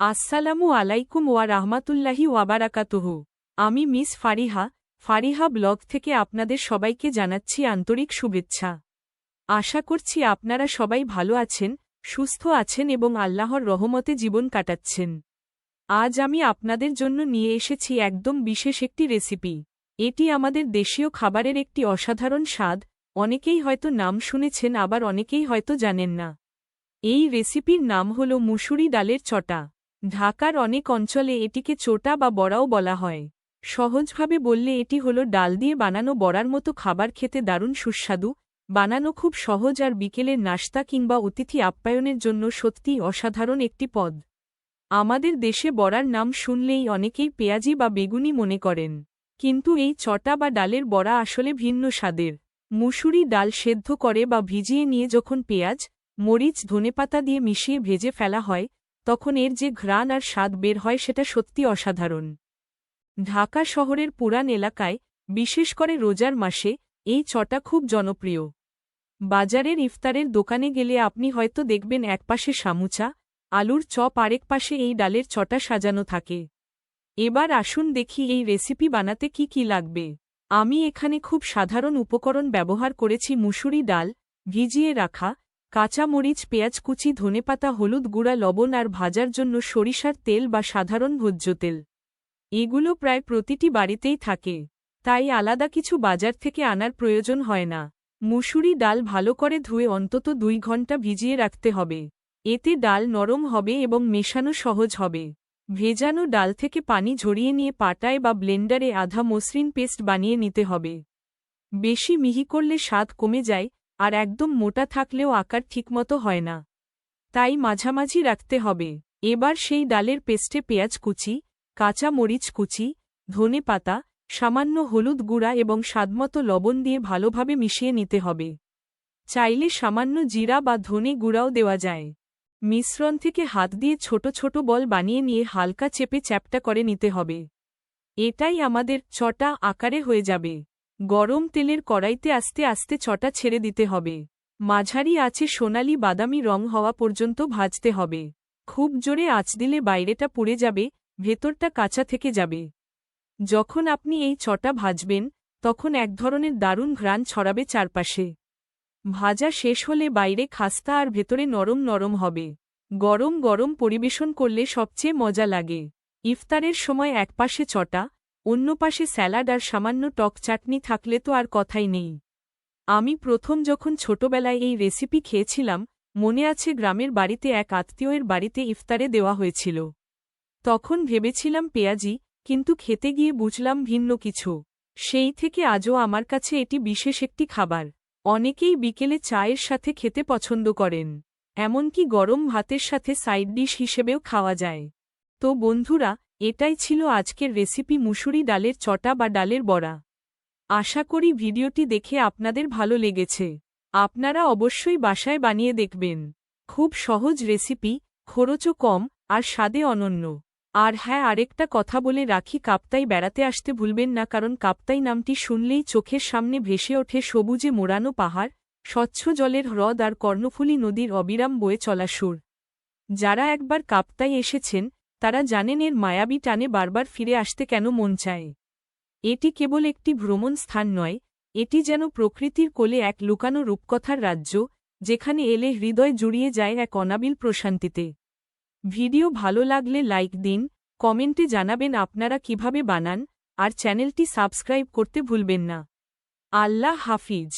আসসালামু আলাইকুম ওয়া রাহমাতুল্লাহি ওয়াবারাকাতুহু আমি মিস ফারিহা ফারিহা ব্লগ থেকে আপনাদের সবাইকে জানাচ্ছি আন্তরিক শুভেচ্ছা। আশা করছি আপনারা সবাই ভালো আছেন, সুস্থ আছেন এবং আল্লাহর রহমতে জীবন কাটাচ্ছেন। আজ আমি আপনাদের জন্য নিয়ে এসেছি একদম বিশেষ একটি রেসিপি। এটি আমাদের দেশীয় খাবারের একটি অসাধারণ স্বাদ, অনেকেই হয়তো নাম শুনেছেন আবার অনেকেই হয়তো জানেন না। এই রেসিপির নাম হল মুসুরি ডালের চটা। ঢাকার অনেক অঞ্চলে এটিকে চোটা বা বড়াও বলা হয়। সহজভাবে বললে এটি হল ডাল দিয়ে বানানো বড়ার মতো খাবার খেতে দারুণ সুস্বাদু, বানানো খুব সহজ আর বিকেলের নাস্তা কিংবা অতিথি আপ্যায়নের জন্য সত্যিই অসাধারণ একটি পদ। আমাদের দেশে বড়ার নাম শুনলেই অনেকেই পেঁয়াজি বা বেগুনি মনে করেন। কিন্তু এই চটা বা ডালের বড়া আসলে ভিন্ন স্বাদের। মুসুরি ডাল সেদ্ধ করে বা ভিজিয়ে নিয়ে যখন পেঁয়াজ, মরিচ, ধনেপাতা দিয়ে মিশিয়ে ভেজে ফেলা হয় তখন এর যে ঘ্রাণ আর স্বাদ বের হয় সেটা সত্যি অসাধারণ। ঢাকা শহরের পুরান এলাকায়, বিশেষ করে রোজার মাসে, এই চটা খুব জনপ্রিয়। বাজারের ইফতারের দোকানে গেলে আপনি হয়তো দেখবেন একপাশে সামুচা, আলুর চপ আরেক পাশে এই ডালের চটা সাজানো থাকে। এবার আসুন দেখি এই রেসিপি বানাতে কি কি লাগবে। আমি এখানে খুব সাধারণ উপকরণ ব্যবহার করেছি মুসুরি ডাল, ভিজিয়ে রাখা কাঁচা মরিচ পেঁয়াজ কুচি, ধনেপাতা, হলুদ গুঁড়া, লবণ আর ভাজার জন্য সরিষার তেল বা সাধারণ ভোজ্য তেল। এগুলো প্রায় প্রতিটি বাড়িতেই থাকে। তাই আলাদা কিছু বাজার থেকে আনার প্রয়োজন হয় না। মুসুরি ডাল ভালো করে ধুয়ে অন্তত দুই ঘণ্টা ভিজিয়ে রাখতে হবে। এতে ডাল নরম হবে এবং মেশানো সহজ হবে। ভেজানো ডাল থেকে পানি ঝরিয়ে নিয়ে পাটায় বা ব্লেন্ডারে আধা মসৃণ পেস্ট বানিয়ে নিতে হবে। বেশি মিহি করলে স্বাদ কমে যায় আর একদম মোটা থাকলেও আকার ঠিকমতো হয় না। তাই মাঝামাঝি রাখতে হবে। এবার সেই ডালের পেস্টে পেঁয়াজ কুচি, কাঁচা মরিচ কুচি, ধনে পাতা, সামান্য হলুদ গুঁড়া এবং স্বাদমতো লবণ দিয়ে ভালোভাবে মিশিয়ে নিতে হবে। চাইলে সামান্য জিরা বা ধনে গুঁড়াও দেওয়া যায়। মিশ্রণ থেকে হাত দিয়ে ছোট ছোট বল বানিয়ে নিয়ে হালকা চেপে চ্যাপটা করে নিতে হবে। এটাই আমাদের চটা আকারে হয়ে যাবে। গরম তেলের কড়াইতে আস্তে আস্তে চটা ছেড়ে দিতে হবে। মাঝারি আছে সোনালি বাদামি রং হওয়া পর্যন্ত ভাজতে হবে। খুব জোরে আঁচ দিলে বাইরেটা পুড়ে যাবে, ভেতরটা কাঁচা থেকে যাবে। যখন আপনি এই চটা ভাজবেন, তখন এক ধরনের দারুণ ঘ্রাণ ছড়াবে চারপাশে। ভাজা শেষ হলে বাইরে খাস্তা আর ভেতরে নরম নরম হবে। গরম গরম পরিবেশন করলে সবচেয়ে মজা লাগে। ইফতারের সময় একপাশে চটা অন্য পাশে স্যালাড আর সামান্য টক চাটনি থাকলে তো আর কথাই নেই। আমি প্রথম যখন ছোটবেলায় এই রেসিপি খেয়েছিলাম, মনে আছে গ্রামের বাড়িতে এক আত্মীয়ের বাড়িতে ইফতারে দেওয়া হয়েছিল। তখন ভেবেছিলাম পেঁয়াজি, কিন্তু খেতে গিয়ে বুঝলাম ভিন্ন কিছু। সেই থেকে আজও আমার কাছে এটি বিশেষ একটি খাবার। অনেকেই বিকেলে চায়ের সাথে খেতে পছন্দ করেন। এমনকি গরম ভাতের সাথে সাইড ডিশ হিসেবেও খাওয়া যায়। তো বন্ধুরা এটাই ছিল আজকের রেসিপি মুসুরি ডালের চটা বা ডালের বড়া। আশা করি ভিডিওটি দেখে আপনাদের ভালো লেগেছে। আপনারা অবশ্যই বাসায় বানিয়ে দেখবেন। খুব সহজ রেসিপি, খরচও কম, আর স্বাদে অনন্য। আর হ্যাঁ আরেকটা কথা বলে রাখি, কাপ্তাই বেড়াতে আসতে ভুলবেন না, কারণ কাপ্তাই নামটি শুনলেই চোখের সামনে ভেসে ওঠে সবুজে মোড়ানো পাহাড়, স্বচ্ছ জলের হ্রদ আর কর্ণফুলী নদীর অবিরাম বয়ে চলা সুর। যারা একবার কাপ্তাই এসেছেন তারা জানেন এর মায়াবী টানে বারবার ফিরে আসতে কেন মন চায়। এটি কেবল একটি ভ্রমণ স্থান নয়, এটি যেন প্রকৃতির কোলে এক লুকানো রূপকথার রাজ্য, যেখানে এলে হৃদয় জুড়িয়ে যায় এক অনাবিল প্রশান্তিতে। ভিডিও ভালো লাগলে লাইক দিন, কমেন্টে জানাবেন আপনারা কীভাবে বানান, আর চ্যানেলটি সাবস্ক্রাইব করতে ভুলবেন না। আল্লাহ হাফিজ।